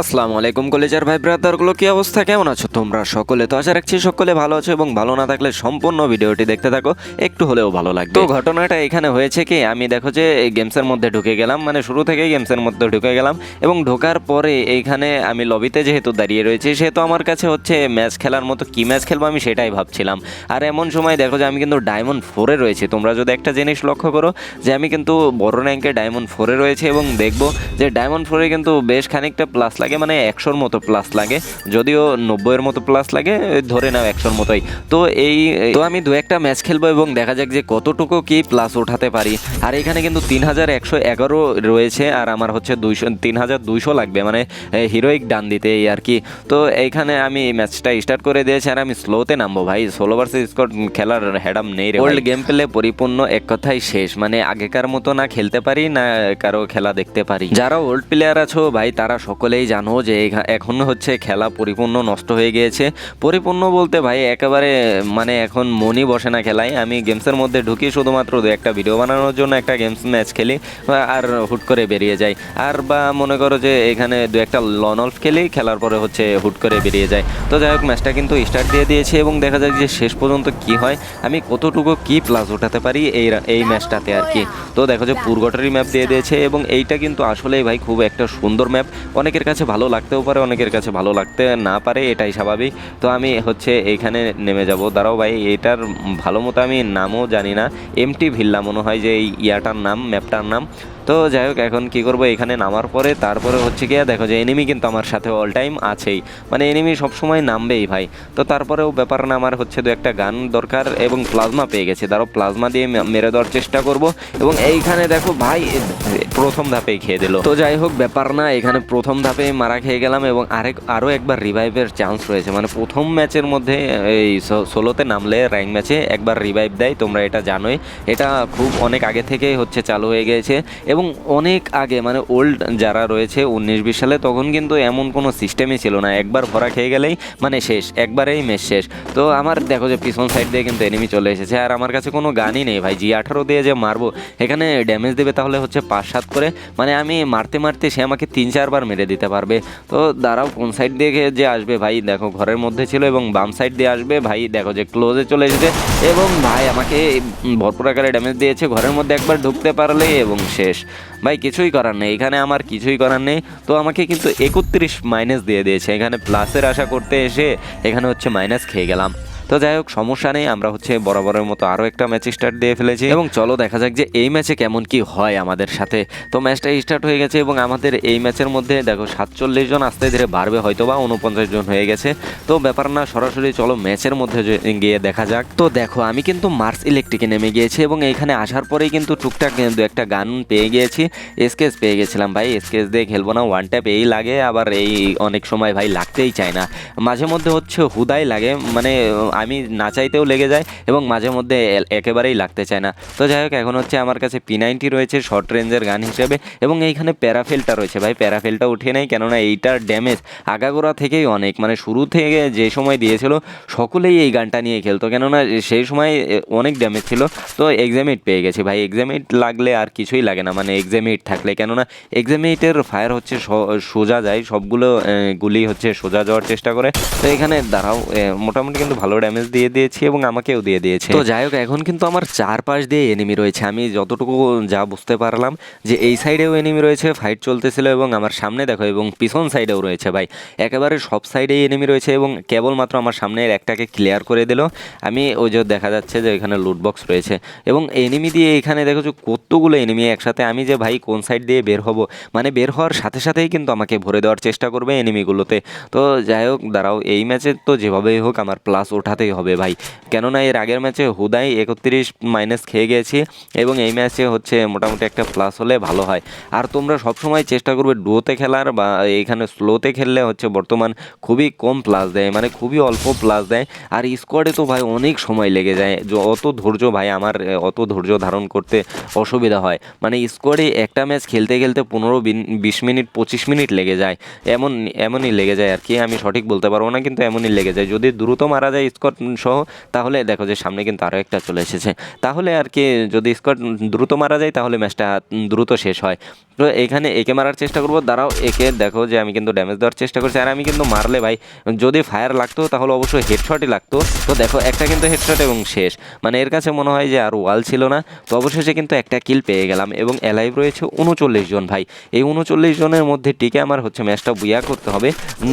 আসসালামু আলাইকুম কলেজের ভাই ব্রাদারগুলো কি অবস্থা? কেমন আছো তোমরা? সকলে তো আশা রাখছি সকলে ভালো আছো এবং ভালো না থাকলে সম্পূর্ণ ভিডিওটি দেখতে থাকো, একটু হলেও ভালো লাগবে। তো ঘটনাটা এখানে হয়েছে কি, আমি দেখো যে গেমসের মধ্যে ঢুকে গেলাম মানে শুরু থেকেই গেমসের মধ্যে ঢুকে গেলাম, এবং ঢোকার পরে এইখানে আমি লবিতে যেহেতু দাঁড়িয়ে রয়েছি, সেহেতু আমার কাছে হচ্ছে ম্যাচ খেলার মতো কি ম্যাচ খেলব আমি সেটাই ভাবছিলাম। আর এমন সময় দেখো যে আমি কিন্তু ডায়মন্ড ফোরে রয়েছি, তোমরা যদি একটা জিনিস লক্ষ্য করো যে আমি কিন্তু বড় র্যাঙ্কে ডায়মন্ড ফোরে রয়েছে, এবং দেখব যে ডায়মন্ড ফোরে কিন্তু বেশ খানিকটা প্লাস লাগে মানে একশোর মতো প্লাস লাগে। যদিও নব্বইয়ের মতো প্লাস লাগে ধরে নাও একশোর মতোই। তো এই তো আমি দু একটা ম্যাচ খেলব এবং দেখা যাক যে কতটুকু কি প্লাস উঠাতে পারি। আর এখানে কিন্তু তিন হাজার একশো এগারো রয়েছে আর আমার হচ্ছে দুইশো তিন হাজার দুইশো লাগবে মানে হিরোইক ডান দিতে এই আর কি। তো এইখানে আমি ম্যাচটা স্টার্ট করে দিয়েছি আর আমি স্লোতে নামবো ভাই। ষোলো ভার্সেস স্কট খেলার হেডাম নেই রে ওল্ড গেম প্লে পরিপূর্ণ এক কথাই শেষ মানে আগেকার মতো না খেলতে পারি না কারও খেলা দেখতে পারি। যারা ওল্ড প্লেয়ার আছো ভাই তারা সকলেই জানো যে এখা- এখন হচ্ছে খেলা পরিপূর্ণ নষ্ট হয়ে গিয়েছে। পরিপূর্ণ বলতে ভাই একেবারে মানে এখন মনই বসে না খেলায়। আমি গেমসের মধ্যে ঢুকি শুধুমাত্র দু একটা ভিডিও বানানোর জন্য একটা গেমস ম্যাচ খেলি আর হুট করে বেরিয়ে যাই। আর বা মনে করো যে এখানে দু একটা লন অল্ফ খেলি, খেলার পরে হচ্ছে হুট করে বেরিয়ে যায় তো যাই হোক ম্যাচটা কিন্তু স্টার্ট দিয়ে দিয়েছে এবং দেখা যাক যে শেষ পর্যন্ত কি হয়। আমি কতটুকু কি প্লাস উঠাতে পারি এই এই ম্যাচটাতে আর কি। তো দেখো যে পুরগটারি ম্যাপ দিয়ে দিয়েছে এবং এইটা কিন্তু আসলেই ভাই খুব একটা সুন্দর ম্যাপ অনেকের কাছে ভালো লাগতেও পারে, অনেকের কাছে ভালো লাগতে না পারে, এটাই স্বাভাবিক। তো আমি হচ্ছে এইখানে নেমে যাব। দাঁড়াও ভাই, এটার ভালো মতো আমি নামও জানি না। এমটি ভিল্লা মনে হয় যে এই ইয়াটার নাম, ম্যাপটার নাম। তো যাই হোক, এখন কি করব? এখানে নামার পরে তারপরে হচ্ছে গিয়ে দেখো যে এনিমি কিন্তু আমার সাথে অল টাইম আছেই। মানে এনিমি সবসময় নামবেই ভাই। তো তারপরেও ব্যাপার না, আমার হচ্ছে দু একটা গান দরকার এবং প্লাজমা পেয়ে গেছে। তারও প্লাজমা দিয়ে মেরে দেওয়ার চেষ্টা করব। এবং এইখানে দেখো ভাই প্রথম ধাপেই খেয়ে দিল। তো যাই হোক, ব্যাপার না, এখানে প্রথম ধাপে মারা খেয়ে গেলাম এবং আরেক আরও একবার রিভাইভের চান্স রয়েছে। মানে প্রথম ম্যাচের মধ্যে, এই ষোলোতে নামলে র্যাঙ্ক ম্যাচে একবার রিভাইভ দেয়, তোমরা এটা জানোই। এটা খুব অনেক আগে থেকেই হচ্ছে চালু হয়ে গিয়েছে। এবং অনেক আগে মানে ওল্ড যারা রয়েছে উনিশ বিশ সালে, তখন কিন্তু এমন কোনো সিস্টেমই ছিল না। একবার ভরা খেয়ে গেলেই মানে শেষ, একবারেই ম্যাচ শেষ। তো আমার দেখো যে পিছন সাইড দিয়ে কিন্তু এনিমি চলে এসেছে। আর আমার কাছে কোনো গানই নেই ভাই। জি আঠারো দিয়ে যে মারবো, এখানে ড্যামেজ দেবে তাহলে হচ্ছে পাঁচ সাত করে। মানে আমি মারতে মারতে সে আমাকে তিন চারবার মেরে দিতে পারবে। তো দাঁড়াও, কোন সাইড দিয়ে যে আসবে ভাই? দেখো, ঘরের মধ্যে ছিল এবং বাম সাইড দিয়ে আসবে ভাই। দেখো যে ক্লোজে চলে এসেছে। এবং ভাই আমাকে ভরপুর আকারে ড্যামেজ দিয়েছে। ঘরের মধ্যে একবার ঢুকতে পারলে এবং শেষ। ভাই, কিছুই করার নেই, এখানে আমার কিছুই করার নেই। তো আমাকে কিন্তু একত্রিশ মাইনাস দিয়ে দিয়েছে। এখানে প্লাসের আশা করতে এসে এখানে হচ্ছে মাইনাস খেয়ে গেলাম। তো যাই হোক, সমস্যা নেই, আমরা হচ্ছে বরাবরের মতো আরও একটা ম্যাচ স্টার্ট দিয়ে ফেলেছি। এবং চলো, দেখা যাক যে এই ম্যাচে কেমন কি হয় আমাদের সাথে। তো ম্যাচটা স্টার্ট হয়ে গেছে এবং আমাদের এই ম্যাচের মধ্যে দেখো, সাতচল্লিশ জন আস্তে ধীরে বাড়বে হয়তো বা উনপঞ্চাশ জন হয়ে গেছে। তো ব্যাপার না, সরাসরি চলো ম্যাচের মধ্যে গিয়ে দেখা যাক। তো দেখো, আমি কিন্তু মার্স ইলেকট্রিকে নেমে গিয়েছি এবং এইখানে আসার পরেই কিন্তু টুকটাক দু একটা গান পেয়ে গিয়েছি। এসকেস পেয়ে গেছিলাম ভাই এসকেস দিয়ে খেলব না ওয়ান ট্যাপ এই লাগে, আবার এই অনেক সময় ভাই লাগতেই চায় না। মাঝে মধ্যে হচ্ছে হুদাই লাগে মানে আমি না চাইতেও লেগে যায় এবং মাঝে মধ্যে একেবারেই লাগতে চায় না। তো যাই হোক, এখন হচ্ছে আমার কাছে পি নাইনটি রয়েছে শর্ট রেঞ্জের গান হিসেবে এবং এইখানে প্যারাফেলটা রয়েছে। ভাই প্যারাফেলটা উঠে নেই, কেননা এইটার ড্যামেজ আগাগোড়া থেকেই অনেক। মানে শুরু থেকে যে সময় দিয়েছিল, সকলেই এই গানটা নিয়ে খেলতো। কেননা সেই সময় অনেক ড্যামেজ ছিল। তো এক্সামিট পেয়ে গেছি ভাই। এক্সামিট লাগলে আর কিছুই লাগে না। মানে এক্সামিট থাকলে। কেননা এক্সামিটের ফায়ার হচ্ছে সোজা যায়। সবগুলো গুলি হচ্ছে সোজা যাওয়ার চেষ্টা করে। তো এখানে দাঁড়াও। মোটামুটি কিন্তু ভালো ড্যামেজ দিয়ে দিয়েছি এবং আমাকেও দিয়ে দিয়েছে। তো যাই হোক, এখন কিন্তু আমার চারপাশ দিয়ে এনিমি রয়েছে। আমি যতটুকু যা বুঝতে পারলাম যে এই সাইডেও এনিমি রয়েছে ফাইট চলতেছিল এবং আমার সামনে দেখো এবং পিছন সাইডেও রয়েছে ভাই। একেবারে সব সাইডেই এনিমি রয়েছে এবং কেবলমাত্র আমার সামনের একটাকে ক্লিয়ার করে দিল। আমি ওই যে দেখা যাচ্ছে যে এখানে লুট বক্স রয়েছে এবং এনিমি দিয়ে এখানে দেখো যে কতগুলো এনিমি একসাথে। আমি যে ভাই কোন সাইড দিয়ে বের হব মানে বের হওয়ার সাথে সাথেই কিন্তু আমাকে ভরে দেওয়ার চেষ্টা করবে এনিমিগুলোতে তো যাই হোক, দাঁড়াও, এই ম্যাচে তো যেভাবেই হোক আমার প্লাস ওঠাতেই হবে ভাই। কেননা এর আগের ম্যাচে হুদাই একত্রিশ মাইনাস খেয়ে গেছি এবং এই ম্যাচে হচ্ছে মোটামুটি একটা প্লাস হলে ভালো হয়। আর তোমরা সবসময় চেষ্টা করবে ডুয়োতে খেলার বা এইখানে স্লোতে খেললে হচ্ছে বর্তমান খুবই কম প্লাস দেয় মানে খুবই অল্প প্লাস দেয়। আর স্কোয়াডে তো ভাই অনেক সময় লেগে যায় অত ধৈর্য ভাই আমার অত ধৈর্য ধারণ করতে অসুবিধা হয়। মানে স্কোয়াডে একটা ম্যাচ খেলতে খেলতে পনেরো বিশ মিনিট, পঁচিশ মিনিট লেগে যায়। এমন, এমনই লেগে যায় আর কি, আমি সঠিক বলতে পারব না, কিন্তু এমনই লেগে যায়। যদি দ্রুত মারা যায় স্কোয়াড স্কট সহ, তাহলে দেখো যে সামনে কিন্তু আরও একটা চলে এসেছে। তাহলে আর কি যদি স্কট দ্রুত মারা যায়, তাহলে ম্যাচটা দ্রুত শেষ হয়। তো এখানে একে মারার চেষ্টা করব। দাঁড়াও, একে দেখো যে আমি কিন্তু ড্যামেজ দেওয়ার চেষ্টা করছি। আর আমি কিন্তু মারলে ভাই, যদি ফায়ার লাগতো, তাহলে অবশ্যই হেডশটই লাগতো। তো দেখো, একটা কিন্তু হেডশট এবং শেষ। মানে এর কাছে মনে হয় যে আর ওয়াল ছিল না। তো অবশেষে কিন্তু একটা কিল পেয়ে গেলাম এবং অ্যালাইভ রয়েছে উনচল্লিশ জন ভাই। এই উনচল্লিশ জনের মধ্যে টিকে আমার হচ্ছে ম্যাচটা বুয়া করতে হবে।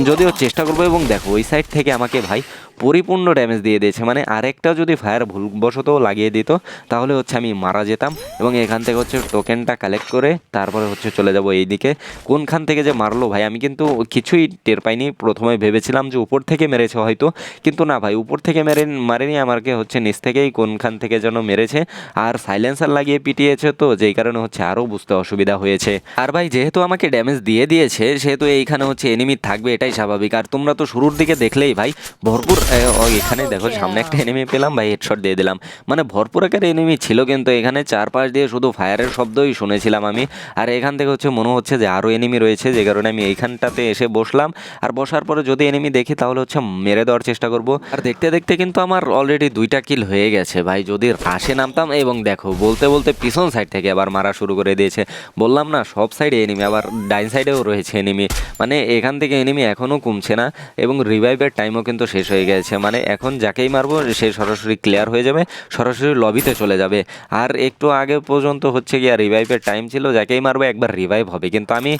যদিও চেষ্টা করব এবং দেখো, ওই সাইড থেকে আমাকে ভাই পরিপূর্ণ ড্যামেজ দিয়ে দিয়েছে। মানে আরেকটা যদি ফায়ার ভুলবশত লাগিয়ে দিত, তাহলে হচ্ছে আমি মারা যেতাম এবং এখান থেকে হচ্ছে টোকেনটা কালেক্ট করে তারপরে হচ্ছে চলে যাব এইদিকে। কোনখান থেকে যে মারলো ভাই? আমি কিন্তু কিছুই টের পাইনি। প্রথমে ভেবেছিলাম যে উপর থেকে মেরেছে হয়তো। কিন্তু না ভাই, উপর থেকে মেরে, মারেনি আমাকে হচ্ছে নিচ থেকেই কোনখান থেকে যেন মেরেছে। আর সাইলেন্সার লাগিয়ে পিটিয়েছে তো, যেই কারণে হচ্ছে আরও বুঝতে অসুবিধা হয়েছে। আর ভাই, যেহেতু আমাকে ড্যামেজ দিয়ে দিয়েছে, সেহেতু এইখানে হচ্ছে এনিমি থাকবে, এটাই স্বাভাবিক। আর তোমরা তো শুরুর দিকে দেখলেই ভাই, ভরপুর এখানে দেখো সামনে একটা এনিমি পেলাম ভাই হেডশট দিয়ে দিলাম। মানে ভরপুর আকার এনিমি ছিল কিন্তু এখানে চারপাশ দিয়ে শুধু ফায়ারের শব্দই শুনেছিলাম আমি। আর এখান থেকে হচ্ছে মনে হচ্ছে যে আরও এনিমি রয়েছে যে কারণে আমি এইখানটাতে এসে বসলাম। আর বসার পরে যদি এনিমি দেখি তাহলে হচ্ছে মেরে দেওয়ার চেষ্টা করব। আর দেখতে দেখতে কিন্তু আমার অলরেডি দুইটা কিল হয়ে গেছে ভাই। যদি আসে নামতাম এবং দেখো বলতে বলতে পিছন সাইড থেকে আবার মারা শুরু করে দিয়েছে। বললাম না সব সাইডে এনিমি আবার ডাইন সাইডেও রয়েছে এনিমি মানে এখান থেকে এনিমি এখনও কমছে না এবং রিভাইভের টাইমও কিন্তু শেষ হয়ে গেছে। মানে এখন যাকেই মারবো, সে সরাসরি ক্লিয়ার হয়ে যাবে, সরাসরি লবিতে চলে যাবে। আর একটু আগে পর্যন্ত হচ্ছে গিয়ে রিভাইভের টাইম ছিল, যাকেই মারবো একবার রিভাইভ হবে। কিন্তু আমি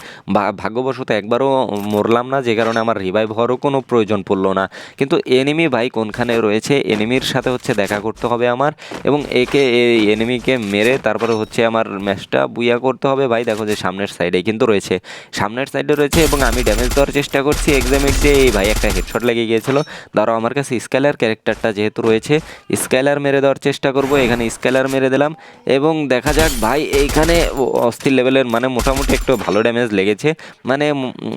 ভাগ্যবশত একবারও মরলাম না, যে কারণে আমার রিভাইভ হওয়ারও কোনো প্রয়োজন পড়ল না। কিন্তু এনিমি ভাই কোনখানে রয়েছে এনিমির সাথে হচ্ছে দেখা করতে হবে আমার, এবং একে এই এনিমিকে মেরে তারপরে হচ্ছে আমার ম্যাচটা বুইয়া করতে হবে। ভাই, দেখো যে সামনের সাইডে কিন্তু রয়েছে। সামনের সাইডে রয়েছে এবং আমি ড্যামেজ দেওয়ার চেষ্টা করছি। এক্সামের যে এই ভাই একটা হেডশট লেগে গিয়েছিল, দাঁড়াও আমার কাছে স্কেলার ক্যারেক্টারটা যেহেতু রয়েছে স্কেলার মেরে দেওয়ার চেষ্টা করব, এখানে স্কেলার মেরে দিলাম। এবং দেখা যাক, ভাই, এইখানে অস্থির লেভেলের মানে মোটামুটি একটু ভালো ড্যামেজ লেগেছে। মানে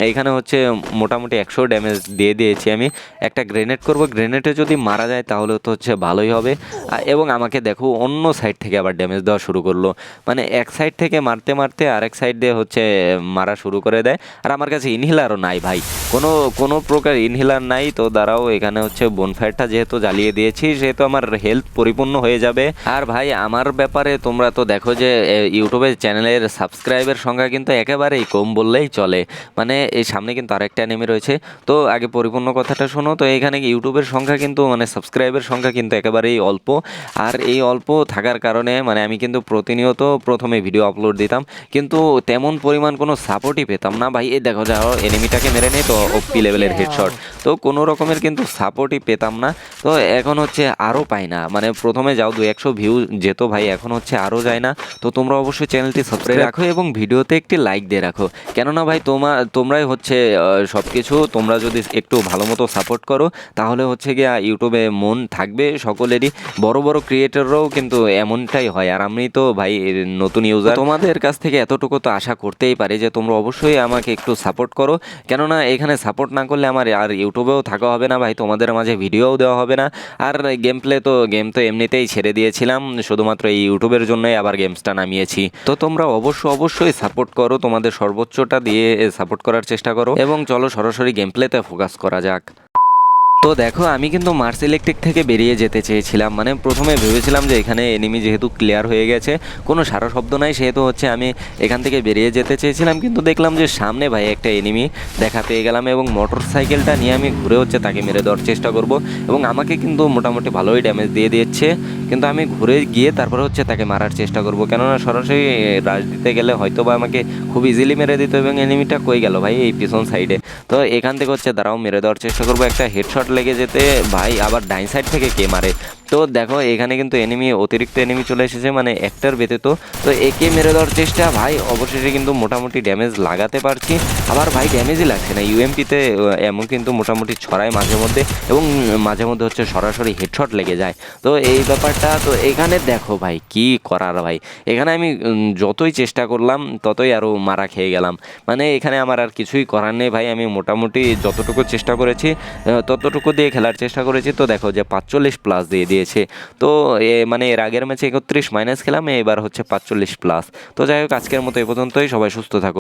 এইখানে হচ্ছে মোটামুটি একশো ড্যামেজ দিয়ে দিয়েছি আমি। একটা গ্রেনেড করব গ্রেনেডে যদি মারা যায় তাহলে তো হচ্ছে ভালোই হবে। এবং আমাকে দেখো, অন্য সাইড থেকে আবার ড্যামেজ দেওয়া শুরু করল। মানে এক সাইড থেকে মারতে মারতে আরেক সাইড দিয়ে হচ্ছে মারা শুরু করে দেয়। আর আমার কাছে ইনহেলারও নাই ভাই। কোনো কোনো প্রকার ইনহেলার নাই, তো দাঁড়াও, এখানে হচ্ছে বোনফায়ারটা যেহেতু জ্বালিয়ে দিয়েছি সেহেতু আমার হেলথ পরিপূর্ণ হয়ে যাবে। আর ভাই আমার ব্যাপারে তোমরা তো দেখো যে এ, ইউটিউবে চ্যানেলের সাবস্ক্রাইবের সংখ্যা কিন্তু একেবারেই কম বললেই চলে। মানে এই সামনে কিন্তু আরেকটা নেমে রয়েছে। তো আগে পরিপূর্ণ কথাটা শোনো তো এখানে ইউটিউবের সংখ্যা কিন্তু মানে সাবস্ক্রাইবের সংখ্যা কিন্তু একেবারেই অল্প। আর এই অল্প থাকার কারণে মানে আমি কিন্তু প্রতিনিয়ত প্রথমে ভিডিও আপলোড দিতাম কিন্তু তেমন পরিমাণ কোনো সাপোর্টই পেতাম না। ভাই এই দেখো যাও এনিমিটাকে মেরে নেই তো ওপি লেভেলের হেডশট তো কোনো রকমের কিন্তু সাপোর্টই পেতাম না। তো এখন হচ্ছে আরও পাই না। মানে প্রথমে যাও দু একশো ভিউ যেত ভাই এখন হচ্ছে আরও যায় না। তো তোমরা অবশ্যই চ্যানেলটি সাবস্ক্রাইব রাখো এবং ভিডিওতে একটি লাইক দিয়ে রাখো। কেননা ভাই তোমার তোমরাই হচ্ছে সব কিছু তোমরা যদি একটু ভালো মতো সাপোর্ট করো তাহলে হচ্ছে গিয়ে ইউটিউবে মন থাকবে সকলেরই। বড় বড় ক্রিয়েটররাও কিন্তু এমনটাই হয়। আর আমি তো ভাই নতুন ইউজার তোমাদের কাছ থেকে এতটুকু তো আশা করতেই পারি যে তোমরা অবশ্যই আমাকে একটু সাপোর্ট করো। কেননা এখানে সাপোর্ট না করলে আমার আর ইউটিউবেও থাকা হবে না ভাই। তোমাদের মাঝে ভিডিওও দেওয়া হবে না। আর গেম প্লে তো গেম তো এমনিতেই ছেড়ে দিয়েছিলাম। শুধুমাত্র এই ইউটিউবের জন্যই আবার গেমসটা নামিয়েছি। তো তোমরা অবশ্য, অবশ্যই সাপোর্ট করো, তোমাদের সর্বোচ্চটা দিয়ে সাপোর্ট করার চেষ্টা করো। এবং চলো সরাসরি গেম প্লেতে ফোকাস করা যাক। তো দেখো, আমি কিন্তু মার্স ইলেকট্রিক থেকে বেরিয়ে যেতে চেয়েছিলাম। মানে প্রথমে ভেবেছিলাম যে এখানে এনিমি যেহেতু ক্লিয়ার হয়ে গেছে, কোনো সারা শব্দ নাই, সেহেতু হচ্ছে আমি এখান থেকে বেরিয়ে যেতে চেয়েছিলাম। কিন্তু দেখলাম যে সামনে ভাই একটা এনিমি দেখা পেয়ে গেলাম এবং মোটর সাইকেলটা নিয়ে আমি ঘুরে হচ্ছে তাকে মেরে দেওয়ার চেষ্টা করব এবং আমাকে কিন্তু মোটামুটি ভালোই ড্যামেজ দিয়ে দিচ্ছে কিন্তু আমি ঘুরে গিয়ে তারপরে হচ্ছে তাকে মারার চেষ্টা করব। কেননা সরাসরি রাশ দিতে গেলে হয়তো বা আমাকে খুব ইজিলি মেরে দিত এবং এনিমিটা কই গেল ভাই এই পিছন সাইডে তো এখান থেকে হচ্ছে দাঁড়াও, মেরে দেওয়ার চেষ্টা করব। একটা হেডশট লেগে যেতে ভাই আবার ডাইন সাইড থেকে কে মারে? তো দেখো এখানে কিন্তু এনিমি অতিরিক্ত এনিমি চলে এসেছে মানে একটার ব্যতীত তো। তো একে মেরে দেওয়ার চেষ্টা ভাই অবশেষে কিন্তু মোটামুটি ড্যামেজ লাগাতে পারছি। আবার ভাই ড্যামেজই লাগছে না ইউএমপিতে এমন কিন্তু মোটামুটি ছড়ায় মাঝে মধ্যে এবং মাঝে মধ্যে হচ্ছে সরাসরি হেডশট লেগে যায়। তো এই ব্যাপারটা তো এখানে দেখো ভাই কি করার ভাই। এখানে আমি যতই চেষ্টা করলাম ততই আরও মারা খেয়ে গেলাম। মানে এখানে আমার আর কিছুই করার নেই ভাই আমি মোটামুটি যতটুকু চেষ্টা করেছি আহ, ততটুকু দিয়ে খেলার চেষ্টা করেছি। তো দেখো যে পাঁচচল্লিশ প্লাস দিয়ে দিয়েছে। তো এ মানে এর আগের ম্যাচে একত্রিশ মাইনাস খেলাম, এবার হচ্ছে পাঁচচল্লিশ প্লাস তো যাই হোক, আজকের মতো এ পর্যন্তই। সবাই সুস্থ থাকো।